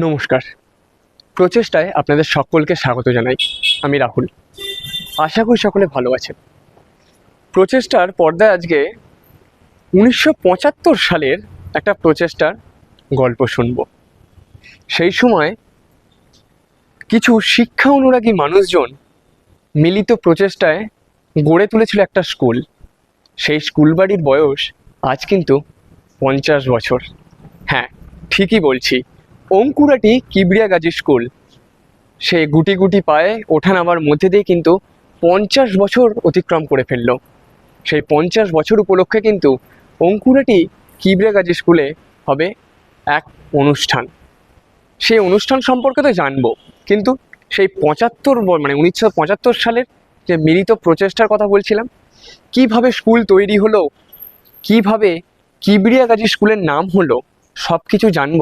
নমস্কার। প্রচেষ্টায় আপনাদের সকলকে স্বাগত জানাই। আমি রাহুল। আশা করি সকলে ভালো আছেন। প্রচেষ্টার পর্দায় আজকে উনিশশো পঁচাত্তর সালের একটা প্রচেষ্টার গল্প শুনব। সেই সময় কিছু শিক্ষা অনুরাগী মানুষজন মিলিত প্রচেষ্টায় গড়ে তুলেছিল একটা স্কুল। সেই স্কুল বাড়ির বয়স আজ কিন্তু পঞ্চাশ বছর। হ্যাঁ ঠিকই বলছি। অঙ্কুরাটি কিবরিয়া গাজী স্কুল। সে গুটি গুটি পায়ে ওঠা নামার মধ্যে দিয়ে কিন্তু পঞ্চাশ বছর অতিক্রম করে ফেলল। সেই পঞ্চাশ বছর উপলক্ষে কিন্তু অঙ্কুরাটি কিবরিয়া গাজী স্কুলে হবে এক অনুষ্ঠান। সেই অনুষ্ঠান সম্পর্কে তো জানব, কিন্তু সেই পঁচাত্তর মানে উনিশশো পঁচাত্তর সালের যে মিলিত প্রচেষ্টার কথা বলছিলাম, কীভাবে স্কুল তৈরি হলো, কীভাবে কিবরিয়া গাজী স্কুলের নাম হলো সব কিছু জানব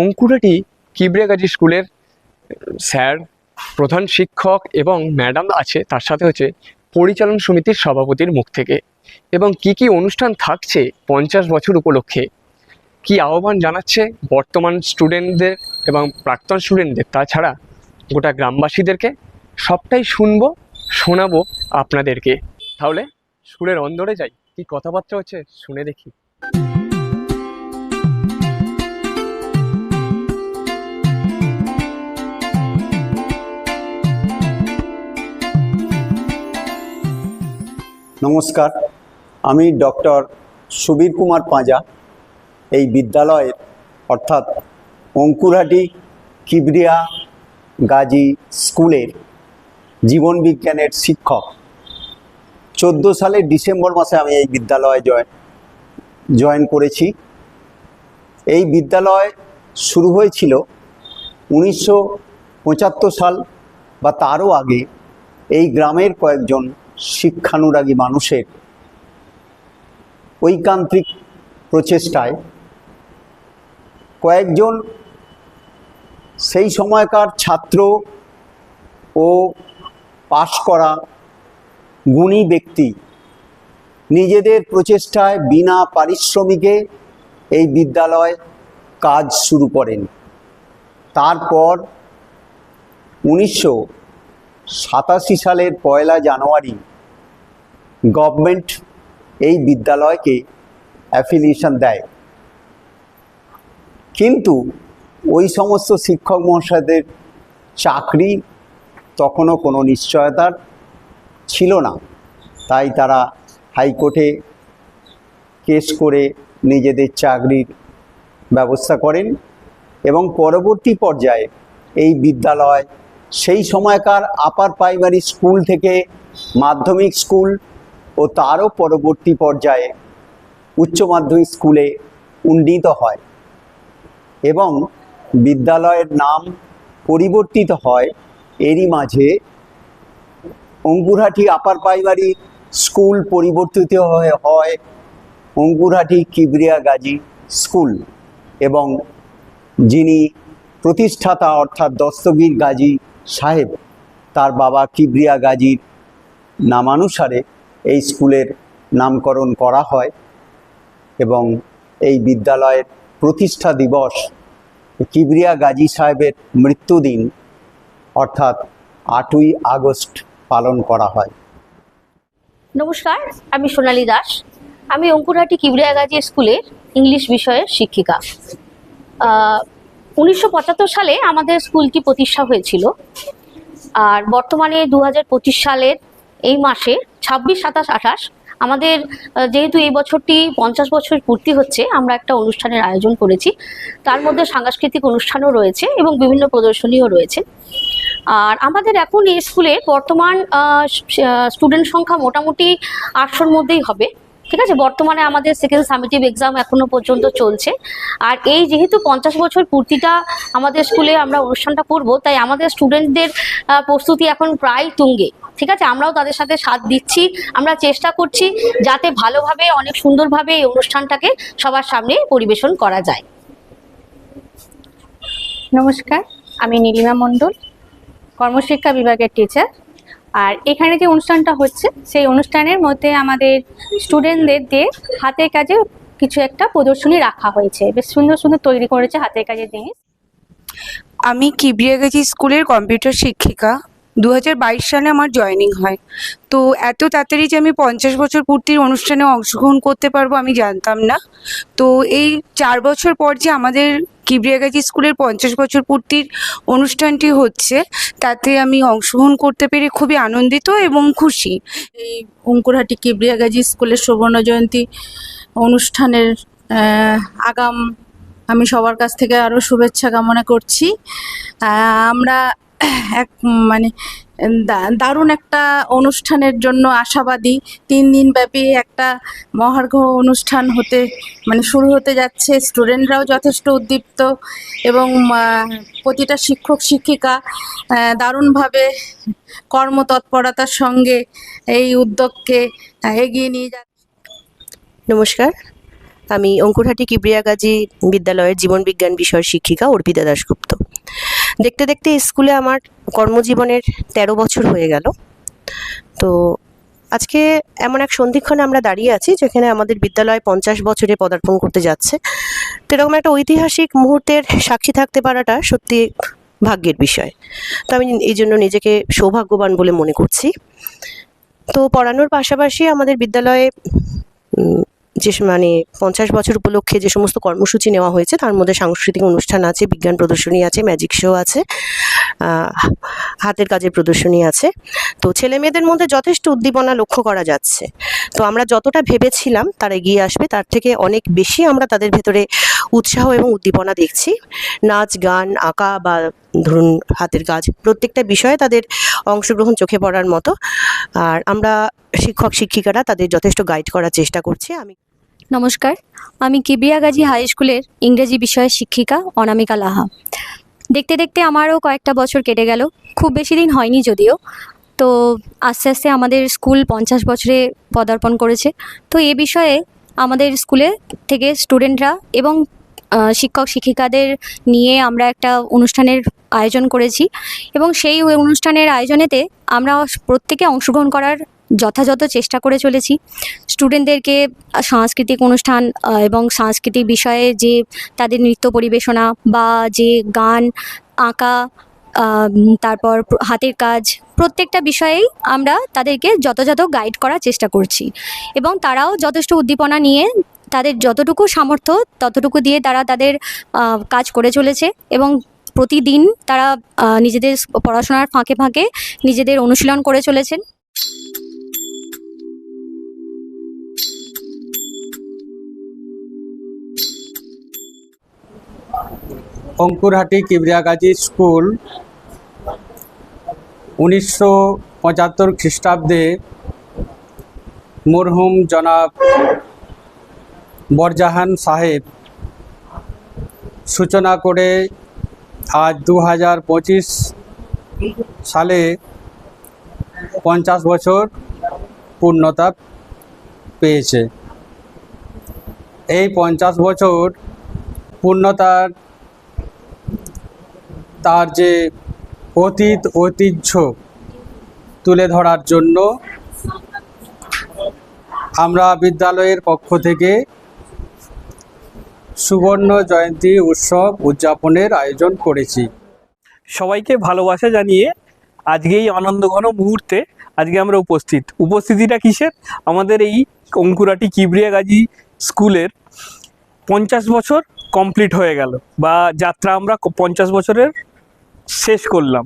অঙ্কুরাটি কিবরিয়া গাজী স্কুলের স্যার, প্রধান শিক্ষক এবং ম্যাডাম আছে, তার সাথে হচ্ছে পরিচালন সমিতির সভাপতির মুখ থেকে। এবং কি কি অনুষ্ঠান থাকছে পঞ্চাশ বছর উপলক্ষে? কি আহ্বান জানাচ্ছে বর্তমান স্টুডেন্টদের এবং প্রাক্তন স্টুডেন্টদের? তাছাড়া গোটা গ্রামবাসীদেরকে সবটাই শুনব, শোনাবো আপনাদেরকে। তাহলে স্কুলের অন্দরে যাই, কি কথাবার্তা হচ্ছে শুনে দেখি। নমস্কার। আমি ডক্টর সুবীর কুমার পাঁজা। এই বিদ্যালয়ের, অর্থাৎ অঙ্কুরহাটি কিবরিয়া গাজী স্কুলের জীবন বিজ্ঞানের শিক্ষক। চোদ্দ সালের ডিসেম্বর মাসে আমি এই বিদ্যালয়ে জয়েন জয়েন করেছি। এই বিদ্যালয় শুরু হয়েছিল উনিশশো পঁচাত্তর সাল বা তারও আগে। এই গ্রামের কয়েকজন শিক্ষানুরাগী মানুষের ঐকান্তিক প্রচেষ্টায় কয়েকজন সেই সময়কার ছাত্র ও পাশ করা গুণী ব্যক্তি নিজেদের প্রচেষ্টায় বিনা পারিশ্রমিকে এই বিদ্যালয় কাজ শুরু করেন। তারপর উনিশশো সাতাশি সালের পয়লা জানুয়ারি গভর্নমেন্ট এই বিদ্যালয়কে অ্যাফিলিয়েশন দেয়। কিন্তু ওই সমস্ত শিক্ষক মহাশয়দের চাকরি তখনও কোনো নিশ্চয়তার ছিল না। তাই তারা হাইকোর্টে কেস করে নিজেদের চাকরির ব্যবস্থা করেন এবং পরবর্তী পর্যায়ে এই বিদ্যালয় সেই সময়কার আপার প্রাইমারি স্কুল থেকে মাধ্যমিক স্কুল ও তারও পরবর্তী পর্যায়ে উচ্চ মাধ্যমিক স্কুলে উন্নীত হয় এবং বিদ্যালয়ের নাম পরিবর্তিত হয়। এরই মাঝে অঙ্কুরহাটি আপার প্রাইমারি স্কুল পরিবর্তিত হয়ে হয় অঙ্কুরহাটি কিবরিয়া গাজী স্কুল এবং যিনি প্রতিষ্ঠাতা অর্থাৎ দস্তগীর গাজী সাহেব, তার বাবা কিবরিয়া গাজীর নামানুসারে এই স্কুলের নামকরণ করা হয় এবং এই বিদ্যালয়ের প্রতিষ্ঠা দিবস কিবরিয়া গাজী সাহেবের মৃত্যুদিন, অর্থাৎ আটই আগস্ট পালন করা হয়। নমস্কার, আমি সোনালী দাস। আমি অঙ্কুরহাটি কিবরিয়া গাজী স্কুলের ইংলিশ বিষয়ের শিক্ষিকা। উনিশশো পঁচাত্তর সালে আমাদের স্কুলটি প্রতিষ্ঠা হয়েছিল? আর বর্তমানে দু হাজার পঁচিশ সালের এই মাসে ছাব্বিশ, সাতাশ, আঠাশ আমাদের যেহেতু এই বছরটি পঞ্চাশ বছর পূর্তি হচ্ছে, আমরা একটা অনুষ্ঠানের আয়োজন করেছি। তার মধ্যে সাংস্কৃতিক অনুষ্ঠানও রয়েছে এবং বিভিন্ন প্রদর্শনীও রয়েছে। আর আমাদের এখন এই স্কুলে বর্তমান স্টুডেন্ট সংখ্যা মোটামুটি আটশোর মধ্যেই হবে। ঠিক আছে? বর্তমানে আমাদের সেকেন্ড সামিটিভ এক্সাম এখনও পর্যন্ত চলছে। আর এই যেহেতু পঞ্চাশ বছর পূর্তিটা আমাদের স্কুলে আমরা অনুষ্ঠানটা করব, তাই আমাদের স্টুডেন্টদের প্রস্তুতি এখন প্রায় তুঙ্গে। ঠিক আছে? আমরাও তাদের সাথে সাথ দিচ্ছি, আমরা চেষ্টা করছি যাতে ভালোভাবে, অনেক সুন্দরভাবে এই অনুষ্ঠানটাকে সবার সামনে পরিবেশন করা যায়। নমস্কার, আমি নীলিমা মণ্ডল, কর্মশিক্ষা বিভাগের টিচার আর এখানে যে অনুষ্ঠানটা হচ্ছে, সেই অনুষ্ঠানের মধ্যে আমাদের স্টুডেন্টদের দিয়ে হাতের কাজে কিছু একটা প্রদর্শনী রাখা হয়েছে। বেশ সুন্দর সুন্দর তৈরি করেছে হাতের কাজের জিনিস। আমি কিবরিয়াগাছি স্কুলের কম্পিউটার শিক্ষিকা। দু হাজার বাইশ সালে আমার জয়েনিং হয়। তো এত তাড়াতাড়ি যে আমি পঞ্চাশ বছর পূর্তির অনুষ্ঠানে অংশগ্রহণ করতে পারব আমি জানতাম না। তো এই চার বছর পর যে আমাদের কিবরিয়াগাছি স্কুলের পঞ্চাশ বছর পূর্তির অনুষ্ঠানটি হচ্ছে। তাতে আমি অংশগ্রহণ করতে পেরে খুবই আনন্দিত এবং খুশি। এই অঙ্কুরহাটি কিবরিয়াগাজি স্কুলের সুবর্ণ জয়ন্তী অনুষ্ঠানের আগাম আমি সবার কাছ থেকে আরও শুভেচ্ছা কামনা করছি। আমরা এক মানে দারুণ একটা অনুষ্ঠানের জন্য আশাবাদী। তিন দিন ব্যাপী একটা মহার্ঘ অনুষ্ঠান হতে মানে শুরু হতে যাচ্ছে। স্টুডেন্টরাও যথেষ্ট উদ্দীপ্ত এবং প্রতিটা শিক্ষক, শিক্ষিকা দারুণভাবে কর্মতৎপরতার সঙ্গে এই উদ্যোগকে এগিয়ে নিয়ে যাচ্ছে। নমস্কার। আমি অঙ্কুরহাটি কিবরিয়াগাজী বিদ্যালয়ের জীবনবিজ্ঞান বিষয়ের শিক্ষিকা অর্পিতা দাশগুপ্ত। দেখতে দেখতে স্কুলে আমার কর্মজীবনের তেরো বছর হয়ে গেল। তো আজকে এমন এক সন্ধিক্ষণে আমরা দাঁড়িয়ে আছি যেখানে আমাদের বিদ্যালয় পঞ্চাশ বছরে পদার্পণ করতে যাচ্ছে। তো এরকম একটা ঐতিহাসিক মুহূর্তের সাক্ষী থাকতে পারাটা সত্যি ভাগ্যের বিষয়। তো আমি এই জন্য নিজেকে সৌভাগ্যবান বলে মনে করছি। তো পড়ানোর পাশাপাশি আমাদের বিদ্যালয়ে যে মানে পঞ্চাশ বছর উপলক্ষে যে সমস্ত কর্মসূচি নেওয়া হয়েছে, তার মধ্যে সাংস্কৃতিক অনুষ্ঠান আছে, বিজ্ঞান প্রদর্শনী আছে ম্যাজিক শো আছে হাতের কাজের প্রদর্শনী আছে। তো ছেলে মেয়েদের মধ্যে যথেষ্ট উদ্দীপনা লক্ষ্য করা যাচ্ছে। তো আমরা যতটা ভেবেছিলাম তারা এগিয়ে আসবে, তার থেকে অনেক বেশি আমরা তাদের ভেতরে উৎসাহ এবং উদ্দীপনা দেখছি। নাচ, গান, আঁকা বা ধরুন হাতের কাজ, প্রত্যেকটা বিষয়ে তাদের অংশগ্রহণ চোখে পড়ার মতো। আর আমরা শিক্ষক, শিক্ষিকারা তাদের যথেষ্ট গাইড করার চেষ্টা করছি। আমি নমস্কার, আমি কিবরিয়াগাজী হাই স্কুলের ইংরেজি বিষয়ের শিক্ষিকা অনামিকা লাহা। দেখতে দেখতে আমারও কয়েকটা বছর কেটে গেল, খুব বেশি দিন হয়নি যদিও। তো আস্তে আস্তে আমাদের স্কুল পঞ্চাশ বছরে পদার্পণ করেছে। তো এ বিষয়ে আমাদের স্কুলে থেকে স্টুডেন্টরা এবং শিক্ষক শিক্ষিকাদের নিয়ে আমরা একটা অনুষ্ঠানের আয়োজন করেছি। এবং সেই অনুষ্ঠানের আয়োজনেতে আমরা প্রত্যেকে অংশগ্রহণ করার যথাযথ চেষ্টা করে চলেছি। স্টুডেন্টদেরকে সাংস্কৃতিক অনুষ্ঠান এবং সাংস্কৃতিক বিষয়ে যে তাদের নৃত্য পরিবেশনা বা যে গান, আঁকা তারপর হাতের কাজ, প্রত্যেকটা বিষয়েই আমরা তাদেরকে যথাযথ গাইড করার চেষ্টা করছি। এবং তারাও যথেষ্ট উদ্দীপনা নিয়ে তাদের যতটুকু সামর্থ্য, ততটুকু দিয়ে তারা তাদের কাজ করে চলেছে এবং প্রতিদিন তারা নিজেদের পড়াশোনার ফাঁকে ফাঁকে নিজেদের অনুশীলন করে চলেছেন। অঙ্কুরহাটি কিবরিয়াগাজী স্কুল উনিশশো পঁচাত্তর খ্রিস্টাব্দে মরহুম জনাব বরজাহান সাহেব সূচনা করে আজ দু হাজার পঁচিশ সালে পঞ্চাশ বছর পূর্ণতা পেয়েছে। এই পঞ্চাশ বছর পূর্ণতার তার যে অতীত ঐতিহ্য তুলে ধরার জন্য আমরা বিদ্যালয়ের পক্ষ থেকে সুবর্ণ জয়ন্তী উৎসব উদযাপনের আয়োজন করেছি। সবাইকে ভালোবাসা জানিয়ে আজকে এই আনন্দঘন মুহূর্তে আজকে আমরা উপস্থিত। উপস্থিতিটা কিসের? আমাদের এই অঙ্কুরাটি কিবরিয়া গাজী স্কুলের পঞ্চাশ বছর কমপ্লিট হয়ে গেল বা যাত্রা আমরা পঞ্চাশ বছরের শেষ করলাম।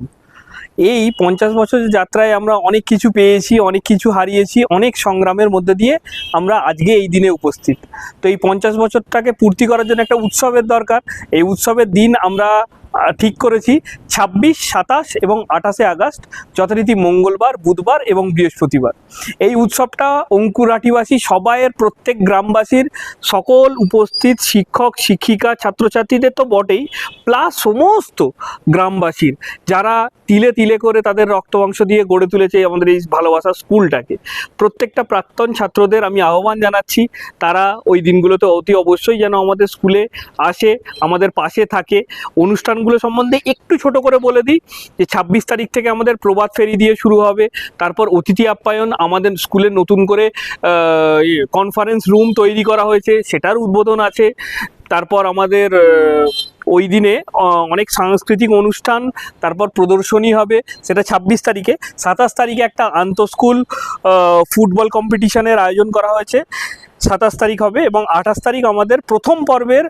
এই পঞ্চাশ বছর যাত্রায় আমরা অনেক কিছু পেয়েছি, অনেক কিছু হারিয়েছি, অনেক সংগ্রামের মধ্যে দিয়ে আমরা আজকে এই দিনে উপস্থিত। তো এই পঞ্চাশ বছরটাকে পূর্তি করার জন্য একটা উৎসবের দরকার। এই উৎসবের দিন আমরা ঠিক করেছি। ছাব্বিশ, সাতাশ এবং আঠাশে আগস্ট, যথারীতি মঙ্গলবার, বুধবার এবং বৃহস্পতিবার। এই উৎসবটা অঙ্কুরাটিবাসী সবাইয়ের প্রত্যেক গ্রামবাসীর সকল উপস্থিত শিক্ষক, শিক্ষিকা, ছাত্রছাত্রীদের তো বটেই, প্লাস সমস্ত গ্রামবাসীর যারা তিলে তিলে করে তাদের রক্তমাংস দিয়ে গড়ে তুলেছে আমাদের এই ভালোবাসার স্কুলটাকে। প্রত্যেকটা প্রাক্তন ছাত্রদের আমি আহ্বান জানাচ্ছি, তারা ওই দিনগুলোতে অতি অবশ্যই যেন আমাদের স্কুলে আসে, আমাদের পাশে থাকে। অনুষ্ঠানগুলো সম্বন্ধে একটু ছোট করে বলে দিই যে ছাব্বিশ তারিখ থেকে আমাদের প্রবাদ ফেরি দিয়ে শুরু হবে। তারপর অতিথি আপ্যায়ন, আমাদের স্কুলে নতুন করে কনফারেন্স রুম তৈরি করা হয়েছে, সেটার উদ্বোধন আছে। তারপর আমাদের ওই দিনে অনেক সাংস্কৃতিক অনুষ্ঠান, তারপর প্রদর্শনী হবে, সেটা ছাব্বিশ তারিখে। সাতাশ তারিখে একটা আন্তঃস্কুল ফুটবল কম্পিটিশনের আয়োজন করা হয়েছে। সাতাশ তারিখ হবে এবং আঠাশ তারিখ আমাদের প্রথম পর্বের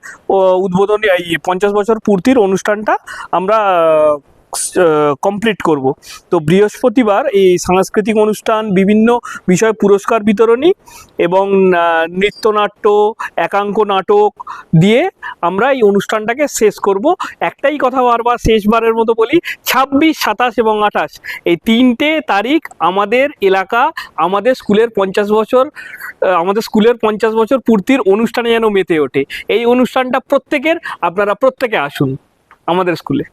উদ্বোধনী পঞ্চাশ বছর পূর্তির অনুষ্ঠানটা আমরা কমপ্লিট করব। তো বৃহস্পতিবার এই সাংস্কৃতিক অনুষ্ঠান, বিভিন্ন বিষয়ে পুরস্কার বিতরণী এবং নৃত্যনাট্য, একাঙ্ক নাটক দিয়ে আমরা এই অনুষ্ঠানটাকে শেষ করব। একটাই কথা বারবার শেষবারের মতো বলি, ছাব্বিশ, সাতাশ এবং আঠাশ। এই তিনটে তারিখ আমাদের এলাকা, আমাদের স্কুলের পঞ্চাশ বছর আমাদের স্কুলের পঞ্চাশ বছর পূর্তির অনুষ্ঠানে যেন মেতে ওঠে। এই অনুষ্ঠানটা প্রত্যেকের, আপনারা প্রত্যেকে আসুন আমাদের স্কুলে।